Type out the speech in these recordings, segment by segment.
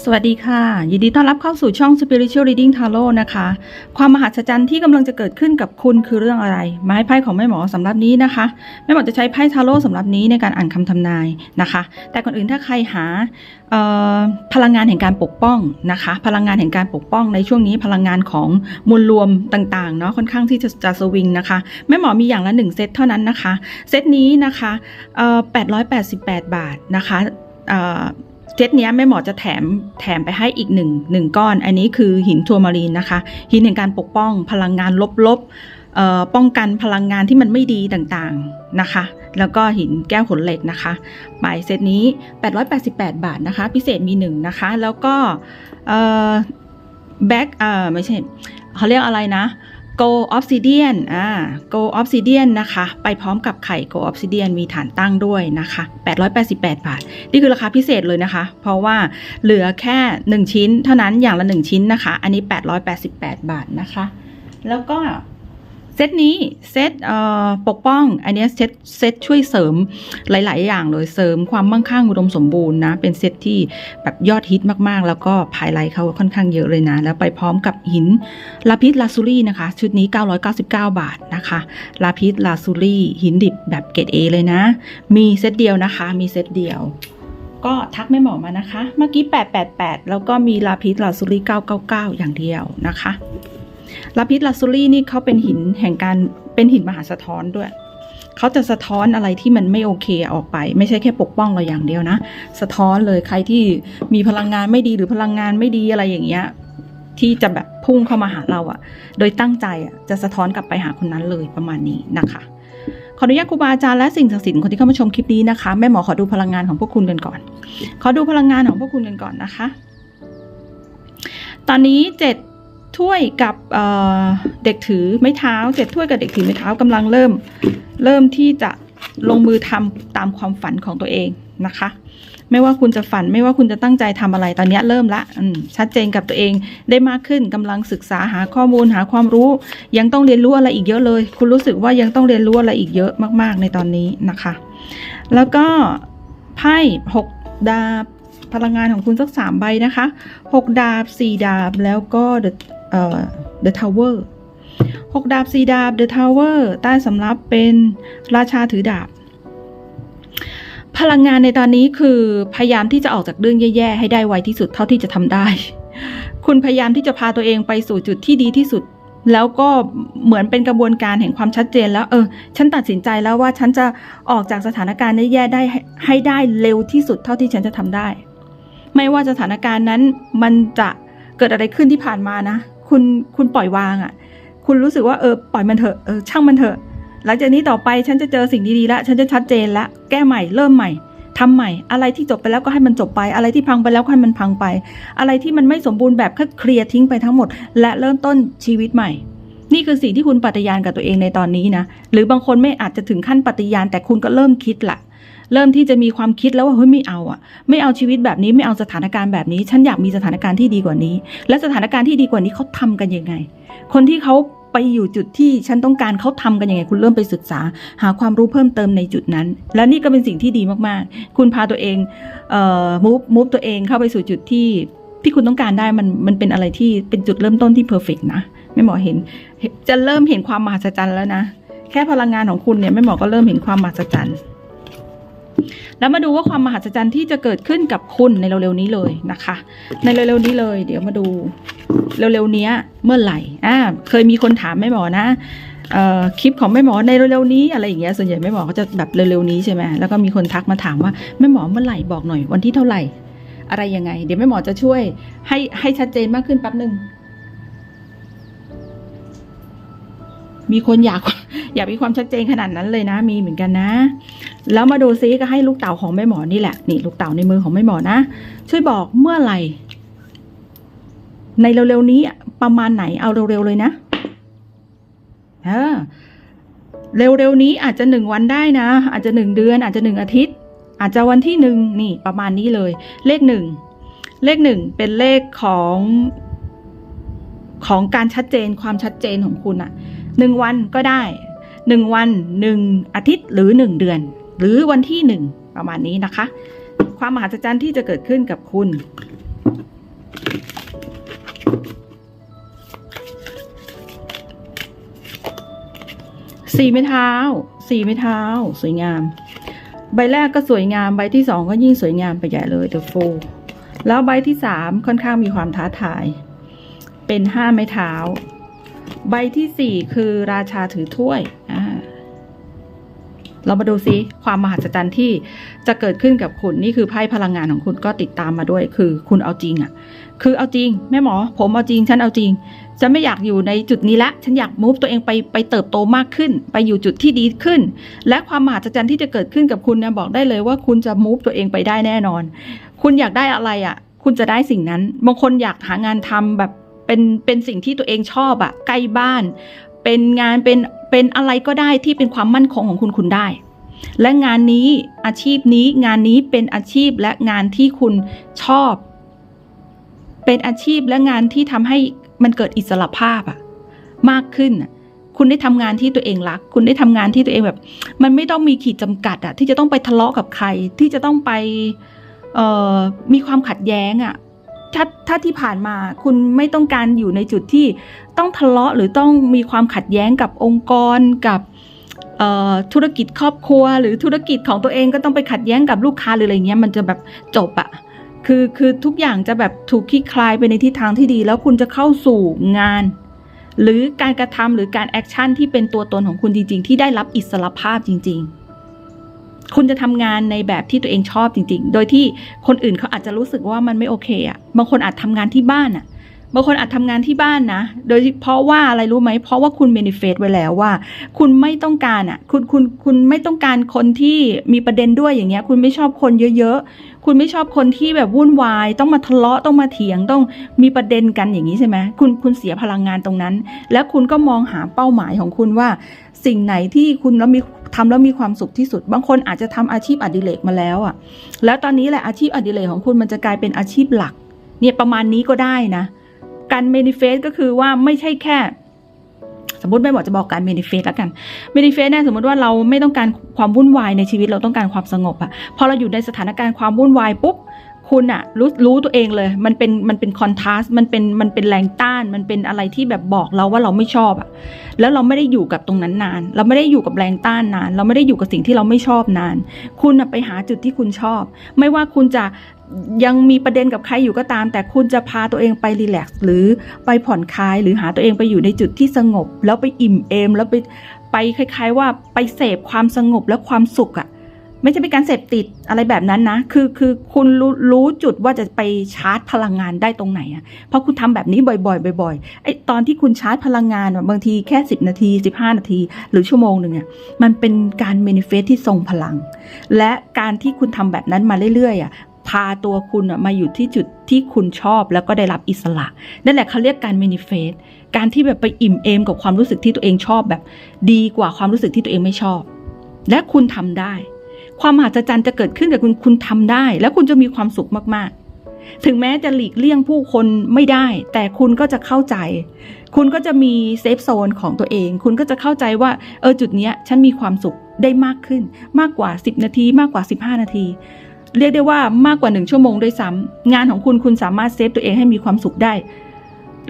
สวัสดีค่ะ ยินดีต้อนรับเข้าสู่ช่อง Spiritual Reading Tarot นะคะ ความมหัศจรรย์ที่กำลังจะเกิดขึ้นกับคุณคือเรื่องอะไร ไม้ไพ่ของแม่หมอสำหรับนี้นะคะ แม่หมอจะใช้ไพ่ทาโร่สำหรับนี้ในการอ่านคำทำนายนะคะ แต่ก่อนอื่นถ้าใครหาพลังงานแห่งการปกป้องนะคะ พลังงานแห่งการปกป้องในช่วงนี้พลังงานของมวลรวมต่างๆเนาะค่อนข้างที่จะจะสวิงนะคะแม่หมอมีอย่างละหนึ่งเซตเท่านั้นนะคะ เซตนี้นะคะเอ่อ888 บาทนะคะ เซตนี้แม่หมอจะแถมแถมไปให้อีกหนึ่งหนึ่งก้อน อันนี้คือหินทัวร์มารีนนะคะ หินแห่งการปกป้องพลังงานลบๆป้องกันพลังงานที่มันไม่ดีต่างๆนะคะ แล้วก็หินแก้วขนเหล็กนะคะไปเซตนี้ 888 บาทนะคะ พิเศษมีหนึ่งนะคะ แล้วก็แบ็กอ่อไม่ใช่เขาเรียกอะไรนะ โกออฟซิเดียนอ่าโกออฟซิเดียนนะคะ ไปพร้อมกับไข่โกออฟซิเดียนมีฐานตั้งด้วยนะคะ 888 บาท นี่คือราคาพิเศษเลยนะคะ เพราะว่าเหลือแค่ 1 ชิ้น เท่านั้นอย่างละ 1 ชิ้นนะคะ อันนี้ 888 บาทนะคะ แล้วก็ เซตนี้เซตเอ่อปกป้อง อันนี้เซตเซตช่วยเสริมหลาย ๆ อย่างเลยเสริมความมั่งคั่งอุดมสมบูรณ์นะ เป็นเซตที่แบบยอดฮิตมากๆ แล้วก็ภายไลท์เขาค่อนข้างเยอะเลยนะ แล้วไปพร้อมกับหินลาพิสลาซูรี่นะคะ ชุดนี้ 999 บาทนะคะลาพิสลาซูรี่หินดิบแบบเกรด A เลยนะ มีเซตเดียวนะคะ มีเซตเดียวก็ทักแม่หมอมานะคะ เมื่อกี้ 888 แล้วก็มีลาพิสลาซูรี่999 อย่างเดียวนะคะ ลาพิสลาซูรี่นี่เขาเป็นหินแห่งการเป็นหินมหาสะท้อนด้วย เขาจะสะท้อนอะไรที่มันไม่โอเคออกไป ไม่ใช่แค่ปกป้องเราอย่างเดียวนะ สะท้อนเลยใครที่มีพลังงานไม่ดีหรือพลังงานไม่ดีอะไรอย่างเงี้ยที่จะแบบพุ่งเข้ามาหาเราอะโดยตั้งใจอะจะสะท้อนกลับไปหาคนนั้นเลยประมาณนี้นะคะ ขออนุญาตครูบาอาจารย์และสิ่งศักดิ์สิทธิ์คนที่เข้ามาชมคลิปนี้นะคะ แม่หมอขอดูพลังงานของพวกคุณกันก่อน ขอดูพลังงานของพวกคุณกันก่อนนะคะ ตอนนี้เจ็ด ถ้วยกับเเด็กถือไม้เท้าเจ็ดถ้วยกับเด็กถือไม้เท้ากำลังเริ่ม เริ่มที่จะลงมือทำตามความฝันของตัวเองนะคะ ไม่ว่าคุณจะฝันไม่ว่าคุณจะตั้งใจทำอะไรตอนนี้เริ่มละชัดเจนกับตัวเองได้มากขึ้นกำลังศึกษาหาข้อมูลหาความรู้ ยังต้องเรียนรู้อะไรอีกเยอะเลย คุณรู้สึกว่ายังต้องเรียนรู้อะไรอีกเยอะมาก ๆ ในตอนนี้นะคะ แล้วก็ไพ่หกดาบพลังงานของคุณสักสามใบนะคะหกดาบสี่ดาบ แล้วก็ the เอ่อ the tower หกดาบสี่ดาบ the tower ใต้สำรับเป็นราชาถือดาบ พลังงานในตอนนี้คือพยายามที่จะออกจากเรื่องแย่ๆ ให้ได้ไวที่สุดเท่าที่จะทำได้ คุณพยายามที่จะพาตัวเองไปสู่จุดที่ดีที่สุด แล้วก็เหมือนเป็นกระบวนการแห่งความชัดเจนแล้ว เออ ฉันตัดสินใจแล้วว่าฉันจะออกจากสถานการณ์แย่ๆได้ให้ให้ได้เร็วที่สุดเท่าที่ฉันจะทำได้ ไม่ว่าสถานการณ์นั้นมันจะเกิดอะไรขึ้นที่ผ่านมานะ คุณคุณปล่อยวางอะ่ะ คุณรู้สึกว่าเออปล่อยมันเถอะเออช่างมันเถอะ หลังจากนี้ต่อไปฉันจะเจอสิ่งดีๆแล้วฉันจะชัดเจนแล้วแก้ใหม่เริ่มใหม่ทำใหม่ อะไรที่จบไปแล้วก็ให้มันจบไป อะไรที่พังไปแล้วก็ให้มันพังไป อะไรที่มันไม่สมบูรณ์แบบก็เคลียร์ทิ้งไปทั้งหมด และเริ่มต้นชีวิตใหม่ นี่คือสิ่งที่คุณปฏิญาณกับตัวเองในตอนนี้นะ หรือบางคนไม่อาจจะถึงขั้นปฏิญาณแต่คุณก็เริ่มคิดละ เริ่มที่จะมีความคิดแล้วว่าเฮ้ยไม่เอาอะ ไม่เอาชีวิตแบบนี้ไม่เอาสถานการณ์แบบนี้ ฉันอยากมีสถานการณ์ที่ดีกว่านี้ และสถานการณ์ที่ดีกว่านี้เขาทำกันยังไง คนที่เขาไปอยู่จุดที่ฉันต้องการเขาทำกันยังไง คุณเริ่มไปศึกษา หาความรู้เพิ่มเติมในจุดนั้น และนี่ก็เป็นสิ่งที่ดีมากๆ คุณพาตัวเองเอ่อมูฟมูฟตัวเองเข้าไปสู่จุดที่ที่คุณต้องการได้มันมันเป็นอะไรที่เป็นจุดเริ่มต้นที่เพอร์เฟกนะแม่หมอเห็น จะเริ่มเห็นความมหัศจรรย์แล้วนะ แค่พลังงานของคุณเนี่ยแม่หมอก็เริ่มเห็นความมหัศจรรย์ แล้วมาดูว่าความมหัศจรรย์ที่จะเกิดขึ้นกับคุณในเร็วๆนี้เลยนะคะ ในเร็วๆนี้เลย เดี๋ยวมาดูเร็วๆนี้เมื่อไหร่อ่าเคยมีคนถามแม่หมอนะคลิปของแม่หมอในเร็วๆนี้อะไรอย่างเงี้ยส่วนใหญ่แม่หมอก็จะแบบเร็วๆนี้ใช่ไหมแล้วก็มีคนทักมาถามว่าแม่หมอเมื่อไหร่บอกหน่อย วันที่เท่าไหร่ อะไรยังไง เดี๋ยวแม่หมอจะช่วยให้ให้ชัดเจนมากขึ้นแป๊บหนึ่งมีคนอยากอยากมีความชัดเจนขนาดนั้นเลยนะ มีเหมือนกันนะ แล้วมาดูซิก็ให้ลูกเต่าของแม่หมอนี่แหละนี่ลูกเต่าในมือของแม่หมอนะ ช่วยบอกเมื่อไหร่ ในเร็วๆนี้ประมาณไหนเอาเร็วๆเลยนะเออเร็วๆนี้อาจจะหนึ่งวันได้นะ อาจจะหนึ่งเดือน อาจจะหนึ่งอาทิตย์ อาจจะวันที่หนึ่งนี่ประมาณนี้เลย เลขหนึ่งเลขหนึ่งเป็นเลขของของการชัดเจนความชัดเจนของคุณอะหนึ่งวันก็ได้หนึ่งวันหนึ่งอาทิตย์หรือหนึ่งเดือน หรือวันที่หนึ่งประมาณนี้นะคะ ความมหัศจรรย์ที่จะเกิดขึ้นกับคุณ สี่ไม้เท้า สี่ไม้เท้า สวยงาม ใบแรกก็สวยงาม ใบที่สองก็ยิ่งสวยงามไปใหญ่เลยเ The f o แล้วใบที่สามค่อนข้างมีความท้าทาย เป็นห้าไม้เท้า ใบที่สี่คือราชาถือถ้วย อ่ เรามาดูซิความมหัศจรรย์ที่จะเกิดขึ้นกับคุณนี่คือไพ่พลังงานของคุณก็ติดตามมาด้วย คือคุณเอาจริงอะ่ะ คือเอาจริงแม่หมอ ผมเอาจริงฉันเอาจริงฉันไม่อยากอยู่ในจุดนี้ละฉันอยากมูฟตัวเองไปไปเติบโตมากขึ้น ไปอยู่จุดที่ดีขึ้น และความมหัศจรรย์ที่จะเกิดขึ้นกับคุณเนี่ยบอกได้เลยว่าคุณจะมูฟตัวเองไปได้แน่นอน คุณอยากได้อะไรอะ่ะ คุณจะได้สิ่งนั้นบางคนอยากหางานทำแบบเป็นเป็นสิ่งที่ตัวเองชอบอะใกล้บ้าน เป็นงานเป็นเป็นอะไรก็ได้ที่เป็นความมั่นคงของคุณคุณได้ และงานนี้อาชีพนี้งานนี้เป็นอาชีพและงานที่คุณชอบ เป็นอาชีพและงานที่ทำให้มันเกิดอิสระภาพอะมากขึ้นอะคุณได้ทำงานที่ตัวเองรัก คุณได้ทำงานที่ตัวเองแบบ มันไม่ต้องมีขีดจำกัดอะที่จะต้องไปทะเลาะกับใคร ที่จะต้องไปมีความขัดแย้งอะ ถ้าถ้าที่ผ่านมาคุณไม่ต้องการอยู่ในจุดที่ต้องทะเลาะหรือต้องมีความขัดแย้งกับองค์กรกับธุรกิจครอบครัว หรือธุรกิจของตัวเองก็ต้องไปขัดแย้งกับลูกค้าหรืออะไรเงี้ยมันจะแบบจบอะคือคือทุกอย่างจะแบบถูกคลี่คลายไปในทิศทางที่ดี แล้วคุณจะเข้าสู่งาน หรือการกระทำหรือการแอคชั่นที่เป็นตัวตนของคุณจริง ๆ ที่ได้รับอิสรภาพจริง ๆ คุณจะทำงานในแบบที่ตัวเองชอบจริง ๆ โดยที่คนอื่นเขาอาจจะรู้สึกว่ามันไม่โอเคอะบางคนอาจทำงานที่บ้านอะบางคนอาจทำงานที่บ้านนะ โดยเพราะว่าอะไรรู้ไหม เพราะว่าคุณเมนิเฟสไว้แล้วว่า คุณไม่ต้องการอะ คุณคุณคุณไม่ต้องการคนที่มีประเด็นด้วยอย่างเงี้ย คุณไม่ชอบคนเยอะๆ คุณไม่ชอบคนที่แบบวุ่นวาย ต้องมาทะเลาะต้องมาเถียงต้องมีประเด็นกันอย่างนี้ใช่ไหมคุณคุณเสียพลังงานตรงนั้น แล้วคุณก็มองหาเป้าหมายของคุณว่า สิ่งไหนที่คุณแล้วมี ทำแล้วมีความสุขที่สุด บางคนอาจจะทำอาชีพอดิเรกมาแล้วอะ แล้วตอนนี้แหละอาชีพอดิเรกของคุณมันจะกลายเป็นอาชีพหลัก เนี่ยประมาณนี้ก็ได้นะ การเมนิเฟสก็คือว่าไม่ใช่แค่ สมมติแม่บอกจะบอกการเมนิเฟสแล้วกันเมนิเฟสเนี่ยสมมติว่าเราไม่ต้องการความวุ่นวายในชีวิตเราต้องการความสงบอะพอเราอยู่ในสถานการณ์ความวุ่นวายปุ๊บ คุณอะรู้รู้ตัวเองเลย มันเป็นมันเป็นคอนทราสมันเป็นมันเป็นแรงต้าน มันเป็นอะไรที่แบบบอกเราว่าเราไม่ชอบอะแล้วเราไม่ได้อยู่กับตรงนั้นนาน เราไม่ได้อยู่กับแรงต้านนาน เราไม่ได้อยู่กับสิ่งที่เราไม่ชอบนาน คุณอะไปหาจุดที่คุณชอบ ไม่ว่าคุณจะยังมีประเด็นกับใครอยู่ก็ตาม แต่คุณจะพาตัวเองไปรีแลกซ์หรือไปผ่อนคลาย หรือหาตัวเองไปอยู่ในจุดที่สงบ แล้วไปอิ่มเอม แล้วไปไปคล้าย ๆ ว่าไปเสพความสงบและความสุขอะ ไม่ใช่เป็นการเสพติดอะไรแบบนั้นนะ คือคือคุณรู้รู้จุดว่าจะไปชาร์จพลังงานได้ตรงไหนอะเพราะคุณทำแบบนี้บ่อยๆบ่อยๆไอตอนที่คุณชาร์จพลังงานบางทีแค่ 10 นาที 15 นาที หรือชั่วโมงหนึ่งอะมันเป็นการเมนิเฟสที่ทรงพลัง และการที่คุณทำแบบนั้นมาเรื่อยๆอะพาตัวคุณอะมาอยู่ที่จุดที่คุณชอบแล้วก็ได้รับอิสระ นั่นแหละเขาเรียกการ m ม n ิเฟสการที่แบบไปอิ่มเอมกับความรู้สึกที่ตัวเองชอบแบบ ดีกว่าความรู้สึกที่ตัวเองไม่ชอบ และคุณทำได้ ความมหัศจรรย์จะเกิดขึ้นกับคุณคุณทำได้ และคุณจะมีความสุขมากๆ ถึงแม้จะหลีกเลี่ยงผู้คนไม่ได้ แต่คุณก็จะเข้าใจ คุณก็จะมีเซฟโซนของตัวเอง คุณก็จะเข้าใจว่าเออจุดเนี้ยฉันมีความสุขได้มากขึ้น มากกว่า 10 นาที มากกว่า 15 นาที เรียกได้ว่ามากกว่าหนึ่งชั่วโมงด้วยซ้ำงานของคุณคุณสามารถเซฟตัวเองให้มีความสุขได้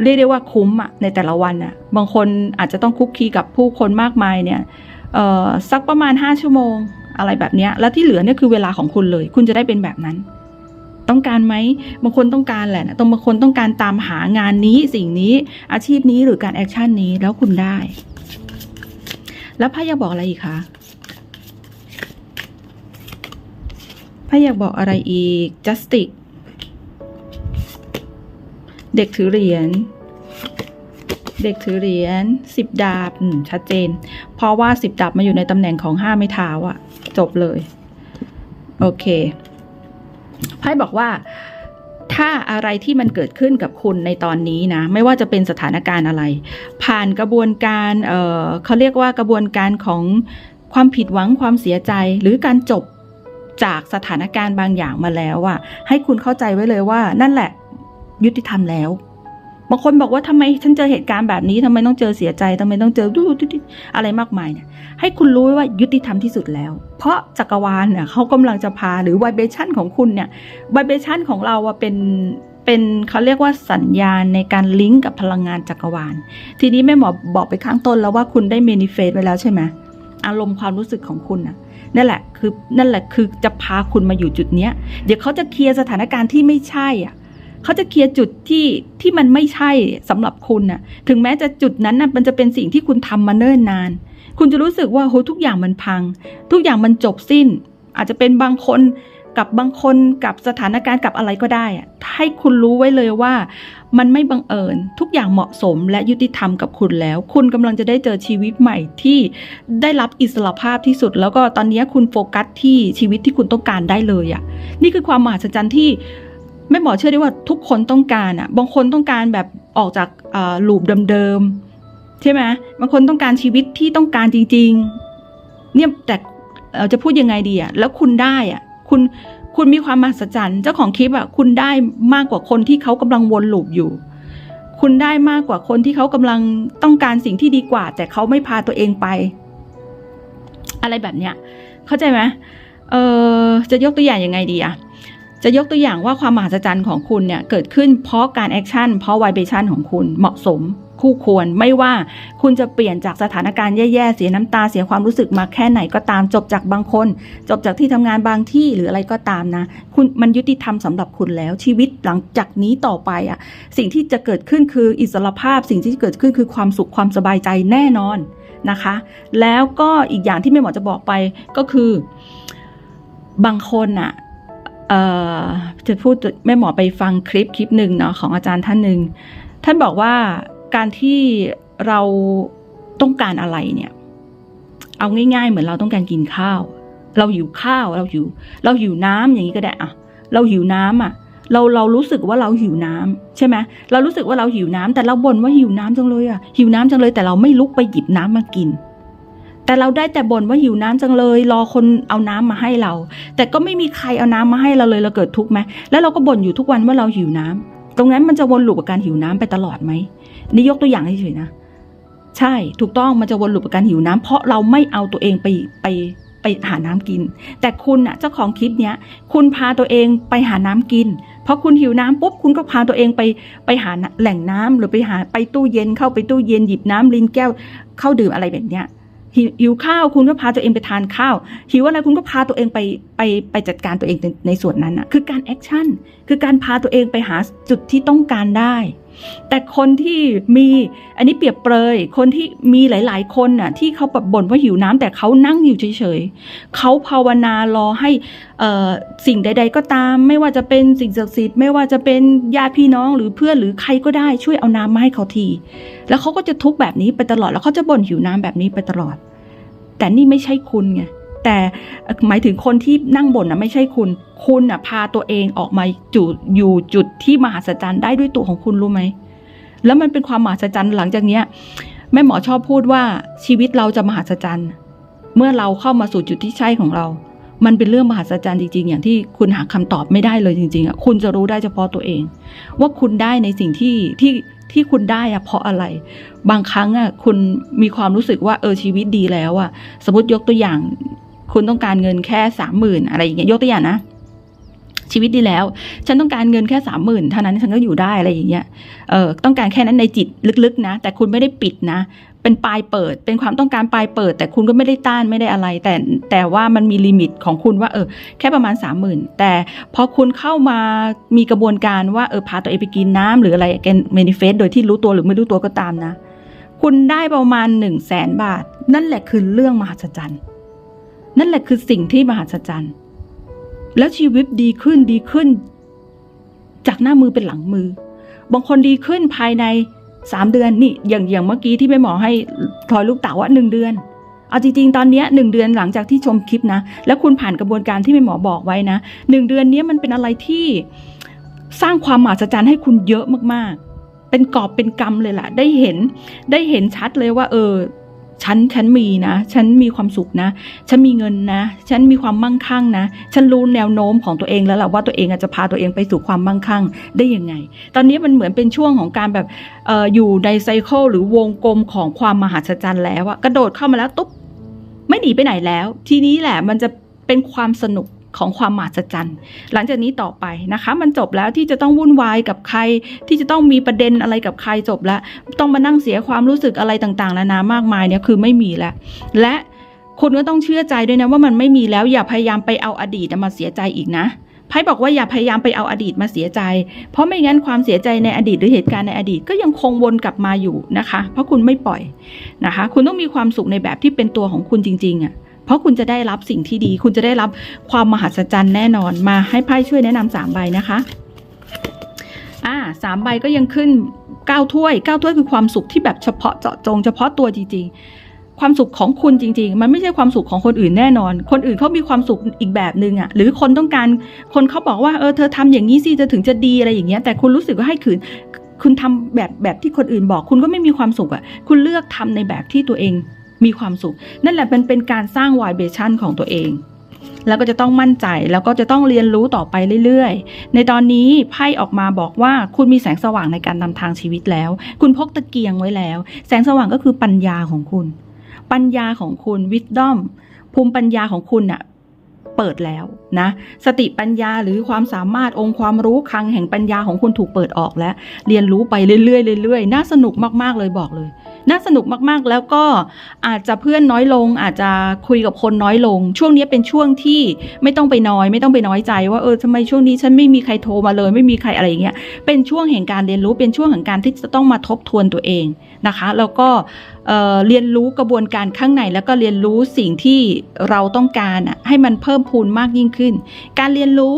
เรียกได้ว่าคุ้มอะในแต่ละวันอะบางคนอาจจะต้องคุกคีกับผู้คนมากมายเนี่ยเออสักประมาณห้าชั่วโมง อะไรแบบนี้แล้วที่เหลือเนี่ยคือเวลาของคุณเลย คุณจะได้เป็นแบบนั้น ต้องการไหมบางคนต้องการแหละนะต้องบางคนต้องการตามหางานนี้สิ่งนี้อาชีพนี้หรือการแอคชั่นนี้แล้วคุณได้ แล้วพ่ออยากบอกอะไรอีกคะพ่ออยากบอกอะไรอีก justice เด็กถือเหรียญ เด็กถือเหรียญสิบดาบ ชัดเจน เพราะว่าสิบดาบมาอยู่ในตำแหน่งของห้าไม้เท้าอะ จบเลย โอเคไพ่บอกว่าถ้าอะไรที่มันเกิดขึ้นกับคุณในตอนนี้นะ ไม่ว่าจะเป็นสถานการณ์อะไร ผ่านกระบวนการเออเขาเรียกว่ากระบวนการของความผิดหวังความเสียใจ หรือการจบจากสถานการณ์บางอย่างมาแล้วอะให้คุณเข้าใจไว้เลยว่า นั่นแหละ ยุติธรรมแล้ว บางคนบอกว่าทำไมฉันเจอเหตุการณ์แบบนี้ทำไมต้องเจอเสียใจทำไมต้องเจอดูดูดูอะไรมากมายเนี่ยให้คุณรู้ไว้ว่ายุติธรรมที่สุดแล้ว เพราะจักรวาลเนี่ยเขากำลังจะพาหรือ vibration ของคุณเนี่ย vibration ของเราอะเป็นเป็นเขาเรียกว่าสัญญาณในการลิงก์กับพลังงานจักรวาล ทีนี้แม่หมอบอกไปข้างต้นแล้วว่าคุณได้เมนิเฟสไว้แล้วใช่ไหมอารมณ์ความรู้สึกของคุณนะนั่นแหละคือนั่นแหละคือจะพาคุณมาอยู่จุดเนี้ย เดี๋ยวเขาจะเคลียร์สถานการณ์ที่ไม่ใช่อะ เขาจะเคลียร์จุดที่ที่มันไม่ใช่สำหรับคุณน่ะ ถึงแม้จะจุดนั้นน่ะมันจะเป็นสิ่งที่คุณทำมาเนิ่นนาน คุณจะรู้สึกว่าโหทุกอย่างมันพัง ทุกอย่างมันจบสิ้น อาจจะเป็นบางคนกับบางคนกับสถานการณ์กับอะไรก็ได้อะให้คุณรู้ไว้เลยว่า มันไม่บังเอิญทุกอย่างเหมาะสมและยุติธรรมกับคุณแล้ว คุณกำลังจะได้เจอชีวิตใหม่ที่ได้รับอิสรภาพที่สุด แล้วก็ตอนนี้คุณโฟกัสที่ชีวิตที่คุณต้องการได้เลยอะ่ะ นี่คือความมหัศจรรย์ที่ ไม่หมอเชื่อได้ว่าทุกคนต้องการอะ่ะบางคนต้องการแบบออกจากลูปเดิมๆใช่ไหมบางคนต้องการชีวิตที่ต้องการจริง ๆ เนี่ยแต่เราจะพูดยังไงดีอะ่ะแล้วคุณได้อะคุณคุณมีความมหัศจรรย์ เจ้าของคลิปอะคุณได้มากกว่าคนที่เขากำลังวนลูปอยู่ คุณได้มากกว่าคนที่เขากำลังต้องการสิ่งที่ดีกว่า แต่เขาไม่พาตัวเองไป อะไรแบบเนี้ย เข้าใจไหมเออจะยกตัวอย่างยังไงดีอะ จะยกตัวอย่างว่าความมหัศจรรย์ของคุณเนี่ยเกิดขึ้นเพราะการแอคชั่นเพราะไวเบชั่นของคุณเหมาะสมคู่ควรไม่ว่าคุณจะเปลี่ยนจากสถานการณ์แย่ๆ เสียน้ำตาเสียความรู้สึกมาแค่ไหนก็ตามจบจากบางคน จบจากที่ทำงานบางที่หรืออะไรก็ตามนะ คุณมันยุติธรรมสำหรับคุณแล้วชีวิตหลังจากนี้ต่อไปอะ่ะสิ่งที่จะเกิดขึ้นคืออิสรภาพ สิ่งที่เกิดขึ้นคือความสุขความสบายใจแน่นอนนะคะ แล้วก็อีกอย่างที่แม่หมอจะบอกไปก็คือ บางคนอะ่ะ จะพูดแม่หมอไปฟังคลิปคลิปหนึ่งเนาะของอาจารย์ท่านหนึ่งท่านบอกว่าการที่เราต้องการอะไรเนี่ย เอาง่าย ๆ เหมือนเราต้องการกินข้าว เราหิวข้าวเราหิว เราหิวน้ำอย่างนี้ก็ได้อะเราหิวน้ำอะ เราเรารู้สึกว่าเราหิวน้ำใช่ไหมเรารู้สึกว่าเราหิวน้ำแต่เราบ่นว่าหิวน้ำจังเลยอะหิวน้ำจังเลยแต่เราไม่ลุกไปหยิบน้ำมากิน แต่เราได้แต่บ่นว่าหิวน้ำจังเลย รอคนเอาน้ำมาให้เรา แต่ก็ไม่มีใครเอาน้ำมาให้เราเลยเราเกิดทุกข์ไหมแล้วเราก็บ่นอยู่ทุกวันว่าเราหิวน้ำตรงนั้นมันจะวนลูปกับการหิวน้ำไปตลอดไหมนี่ยกตัวอย่างเฉยๆนะใช่ถูกต้องมันจะวนลูปกับการหิวน้ำเพราะเราไม่เอาตัวเองไปไปไปหาน้ำกิน แต่คุณอะเจ้าของคลิปเนี้ยคุณพาตัวเองไปหาน้ำกินพราะคุณหิวน้ำปุ๊บคุณก็พาตัวเองไปไปหาแหล่งน้ำหรือไปหาไปตู้เย็นเข้าไปตู้เย็นหยิบน้ำลินแก้วเข้าดื่มอะไรแบบเนี้ย หิวข้าวคุณก็พาตัวเองไปทานข้าวหิวอะไรคุณก็พาตัวเองไปไปไปจัดการตัวเองในในส่วนนั้นอะคือการแอคชั่นคือการพาตัวเองไปหาจุดที่ต้องการได้ แต่คนที่มีอันนี้เปรียบเปรย คนที่มีหลาย ๆ คนน่ะที่เขาแบบบ่นว่าหิวน้ำแต่เขานั่งอยู่เฉยๆเขาภาวนารอให้สิ่งใด ๆ ก็ตาม ไม่ว่าจะเป็นสิ่งศักดิ์สิทธิ์ไม่ว่าจะเป็นญาติพี่น้องหรือเพื่อนหรือใครก็ได้ช่วยเอาน้ำมาให้เขาที แล้วเขาก็จะทุกข์แบบนี้ไปตลอดแล้วเขาจะบ่นหิวน้ำแบบนี้ไปตลอด แต่นี่ไม่ใช่คุณไง แต่หมายถึงคนที่นั่งบ่นนะไม่ใช่คุณ คุณอะพาตัวเองออกมาจุดอยู่จุดที่มหัศจรรย์ได้ด้วยตัวของคุณรู้ไหม แล้วมันเป็นความมหัศจรรย์หลังจากเนี้ยแม่หมอชอบพูดว่าชีวิตเราจะมหัศจรรย์ เมื่อเราเข้ามาสู่จุดที่ใช่ของเรา มันเป็นเรื่องมหัศจรรย์จริงๆ อย่างที่คุณหาคำตอบไม่ได้เลยจริงๆอะคุณจะรู้ได้เฉพาะตัวเอง ว่าคุณได้ในสิ่งที่ที่ที่คุณได้อะเพราะอะไร บางครั้งอะคุณมีความรู้สึกว่าเออชีวิตดีแล้วอะสมมติยกตัวอย่าง คุณต้องการเงินแค่สามหมื่นอะไรอย่างเงี้ยยกตัวอย่างนะชีวิตดีแล้ว ฉันต้องการเงินแค่สามหมื่นเท่านั้นฉันก็อยู่ได้อะไรอย่างเงี้ย เออต้องการแค่นั้นในจิตลึกๆนะ แต่คุณไม่ได้ปิดนะ เป็นปลายเปิด เป็นความต้องการปลายเปิด แต่คุณก็ไม่ได้ต้านไม่ได้อะไร แต่แต่ว่ามันมีลิมิตของคุณว่าเออแค่ประมาณสามหมื่นแต่พอคุณเข้ามามีกระบวนการว่าเออพาตัวเองไปกินน้ำหรืออะไรแกนเมนิเฟสโดยที่รู้ตัวหรือไม่รู้ตัวก็ตามนะ คุณได้ประมาณหนึ่งแสนบาท นั่นแหละคือเรื่องมหัศจรรย์ นั่นแหละคือสิ่งที่มหัศจรรย์ แล้วชีวิตดีขึ้นดีขึ้น จากหน้ามือเป็นหลังมือ บางคนดีขึ้นภายในสามเดือนนี่อย่างอย่างเมื่อกี้ที่แม่หมอให้พลอยลูกเต๋าว่าหนึ่งเดือน เอาจริงๆ ตอนนี้หนึ่งเดือนหลังจากที่ชมคลิปนะ แล้วคุณผ่านกระบวนการที่แม่หมอบอกไว้นะหนึ่งเดือนนี้มันเป็นอะไรที่สร้างความมหัศจรรย์ให้คุณเยอะมากๆ เป็นกอบเป็นกำเลยล่ะ ได้เห็นได้เห็นชัดเลยว่า เออ ฉันฉันมีนะ ฉันมีความสุขนะ ฉันมีเงินนะ ฉันมีความมั่งคั่งนะ ฉันรู้แนวโน้มของตัวเองแล้วแหละว่าตัวเองอาจจะพาตัวเองไปสู่ความมั่งคั่งได้ยังไง ตอนนี้มันเหมือนเป็นช่วงของการแบบอออยู่ในไซเคิลหรือวงกลมของความมหัศจรรย์แล้วอะกระโดดเข้ามาแล้วตุ๊บไม่หนีไปไหนแล้ว ทีนี้แหละมันจะเป็นความสนุก ของความมหัศจรรย์ หลังจากนี้ต่อไปนะคะ มันจบแล้วที่จะต้องวุ่นวายกับใคร ที่จะต้องมีประเด็นอะไรกับใครจบแล้ว ต้องมานั่งเสียความรู้สึกอะไรต่างๆนานามากมายเนี่ยคือไม่มีแล้วและคุณก็ต้องเชื่อใจด้วยนะว่ามันไม่มีแล้วอย่าพยายามไปเอาอดีตมาเสียใจอีกนะไพ่บอกว่าอย่าพยายามไปเอาอดีตมาเสียใจ เพราะไม่งั้นความเสียใจในอดีตหรือเหตุการณ์ในอดีตก็ยังคงวนกลับมาอยู่นะคะ เพราะคุณไม่ปล่อยนะคะ คุณต้องมีความสุขในแบบที่เป็นตัวของคุณจริงๆอะ เพราะคุณจะได้รับสิ่งที่ดี คุณจะได้รับความมหัศจรรย์แน่นอนมาให้ไพ่ช่วยแนะนำสามใบนะคะอ่าสามใบก็ยังขึ้นเก้าถ้วยเก้าถ้วยคือความสุขที่แบบเฉพาะเจาะจง เฉพาะตัวจริงๆ ความสุขของคุณจริง ๆ มันไม่ใช่ความสุขของคนอื่นแน่นอน คนอื่นเขามีความสุขอีกแบบหนึ่งอะหรือคนต้องการคนเขาบอกว่าเออเธอทำอย่างนี้สิเธอถึงจะดีอะไรอย่างเงี้ยแต่คุณรู้สึกว่าให้ขืนคุณทำแบบแบบที่คนอื่นบอก คุณก็ไม่มีความสุขอะคุณเลือกทำในแบบที่ตัวเอง มีความสุข นั่นแหละเป็นเป็นการสร้างวายเบชันของตัวเอง แล้วก็จะต้องมั่นใจแล้วก็จะต้องเรียนรู้ต่อไปเรื่อยๆ ในตอนนี้ไพ่ออกมาบอกว่าคุณมีแสงสว่างในการนำทางชีวิตแล้ว คุณพกตะเกียงไว้แล้ว แสงสว่างก็คือปัญญาของคุณ ปัญญาของคุณ wisdom ภูมิปัญญาของคุณน่ะเปิดแล้วนะสติปัญญาหรือความสามารถองค์ความรู้คลังแห่งปัญญาของคุณถูกเปิดออกแล้ว เรียนรู้ไปเรื่อยๆเรื่อยๆน่าสนุกมากๆเลยบอกเลย น่าสนุกมากๆ แล้วก็อาจจะเพื่อนน้อยลง อาจจะคุยกับคนน้อยลง ช่วงนี้เป็นช่วงที่ไม่ต้องไปน้อย ไม่ต้องไปน้อยใจว่าเออทำไมช่วงนี้ฉันไม่มีใครโทรมาเลย ไม่มีใครอะไรอย่างเงี้ยเป็นช่วงแห่งการเรียนรู้เป็นช่วงแห่งการที่จะต้องมาทบทวนตัวเองนะคะแล้วก็เอ่อเรียนรู้กระบวนการข้างในแล้วก็เรียนรู้สิ่งที่เราต้องการอะให้มันเพิ่มพูนมากยิ่งขึ้น การเรียนรู้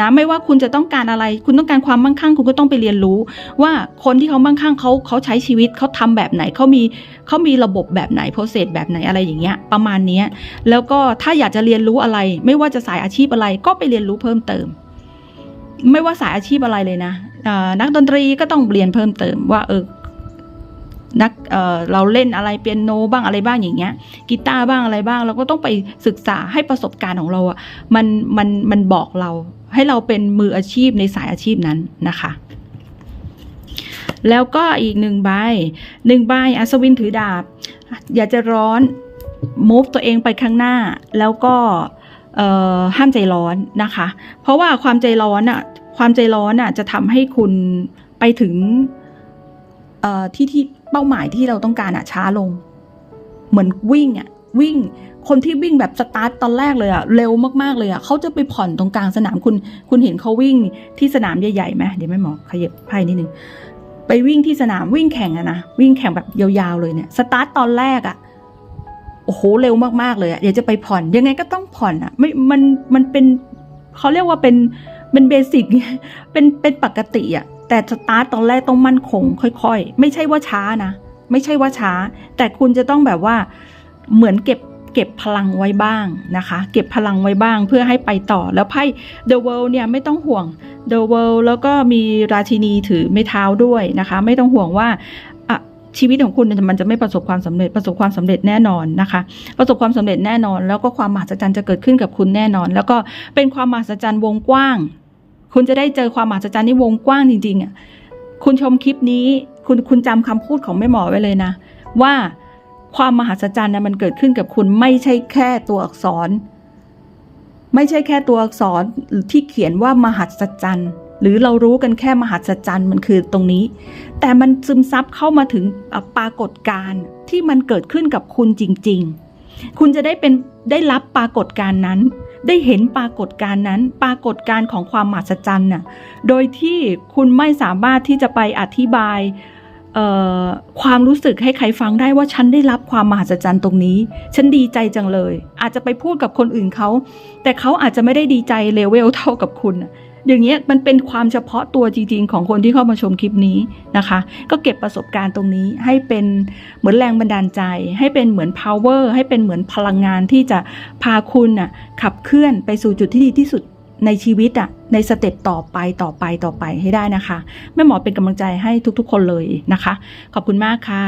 นะไม่ว่าคุณจะต้องการอะไร คุณต้องการความมั่งคั่ง คุณก็ต้องไปเรียนรู้ ว่าคนที่เขามั่งคั่งเขาเขาใช้ชีวิตเขาทำแบบไหนเขามีเขามีระบบแบบไหนโปรเซสแบบไหนอะไรอย่างเงี้ยประมาณนี้แล้วก็ถ้าอยากจะเรียนรู้อะไร ไม่ว่าจะสายอาชีพอะไรก็ไปเรียนรู้เพิ่มเติม ไม่ว่าสายอาชีพอะไรเลยนะนักดนตรีก็ต้องเรียนเพิ่มเติมว่าเออนักเเราเล่นอะไรเปียโนบ้างอะไรบ้างอย่างเงี้ยกีตาร์บ้างอะไรบ้าง เราก็ต้องไปศึกษาให้ประสบการณ์ของเราอะมันมันมันบอกเรา ให้เราเป็นมืออาชีพในสายอาชีพนั้นนะคะแล้วก็อีกหนึ่งใบหนึ่งใบอัศวินถือดาบ อยากจะร้อน move ตัวเองไปข้างหน้า แล้วก็ห้ามใจร้อนนะคะ เพราะว่าความใจร้อนอะความใจร้อนอะจะทำให้คุณไปถึงที่ที่เป้าหมายที่เราต้องการอะช้าลง เหมือนวิ่งอะวิ่ง คนที่วิ่งแบบสตาร์ตตอนแรกเลยอะเร็วมากๆเลยอะเขาจะไปผ่อนตรงกลางสนามคุณคุณเห็นเขาวิ่งที่สนามใหญ่ๆไหมเดี๋ยวแม่หมอขยับไพ่นิดนึงไปวิ่งที่สนามวิ่งแข่งอะนะวิ่งแข่งแบบยาวๆเลยเนี่ยสตาร์ตตอนแรกอะโอ้โหเร็วมากๆเลยอะเดี๋ยวจะไปผ่อนยังไงก็ต้องผ่อนอะไม่มันมันเป็นเขาเรียกว่าเป็นเป็นเบสิกเป็นเป็นปกติอะแต่สตาร์ตตอนแรกต้องมั่นคง ค่อย ๆ ไม่ใช่ว่าช้านะ ไม่ใช่ว่าช้า แต่คุณจะต้องแบบว่าเหมือนเก็บ เก็บพลังไว้บ้างนะคะ เก็บพลังไว้บ้างเพื่อให้ไปต่อแล้วไพ่ The World เนี่ยไม่ต้องห่วง The World แล้วก็มีราชินีถือไม้เท้าด้วยนะคะ ไม่ต้องห่วงว่าชีวิตของคุณมันจะไม่ประสบความสำเร็จประสบความสำเร็จแน่นอนนะคะ ประสบความสำเร็จแน่นอน แล้วก็ความมหัศจรรย์จะเกิดขึ้นกับคุณแน่นอน แล้วก็เป็นความมหัศจรรย์วงกว้าง คุณจะได้เจอความมหัศจรรย์ในวงกว้างจริงๆอะคุณชมคลิปนี้ คุณคุณจำคำพูดของแม่หมอไว้เลยนะ ว่า ความมหัศจรรย์นะมันเกิดขึ้นกับคุณไม่ใช่แค่ตัวอักษร ไม่ใช่แค่ตัวอักษรที่เขียนว่ามหัศจรรย์ หรือเรารู้กันแค่มหัศจรรย์มันคือตรงนี้ แต่มันซึมซับเข้ามาถึงปรากฏการณ์ที่มันเกิดขึ้นกับคุณจริง ๆ คุณจะได้เป็นได้รับปรากฏการณ์นั้น ได้เห็นปรากฏการณ์นั้น ปรากฏการณ์ของความมหัศจรรย์น่ะโดยที่คุณไม่สามารถที่จะไปอธิบาย ความรู้สึกให้ใครฟังได้ว่าฉันได้รับความมหัศจรรย์ตรงนี้ ฉันดีใจจังเลย อาจจะไปพูดกับคนอื่นเขา แต่เขาอาจจะไม่ได้ดีใจเลเวลเท่ากับคุณ อย่างเงี้ยมันเป็นความเฉพาะตัวจริง ๆ ของคนที่เข้ามาชมคลิปนี้นะคะ ก็เก็บประสบการณ์ตรงนี้ให้เป็นเหมือนแรงบันดาลใจ ให้เป็นเหมือน power ให้เป็นเหมือนพลังงานที่จะพาคุณน่ะขับเคลื่อนไปสู่จุดที่ดีที่สุด ในชีวิตอะในสเต็ปต่อไปต่อไปต่อไปให้ได้นะคะ แม่หมอเป็นกำลังใจให้ทุกๆ คนเลยนะคะ ขอบคุณมากค่ะ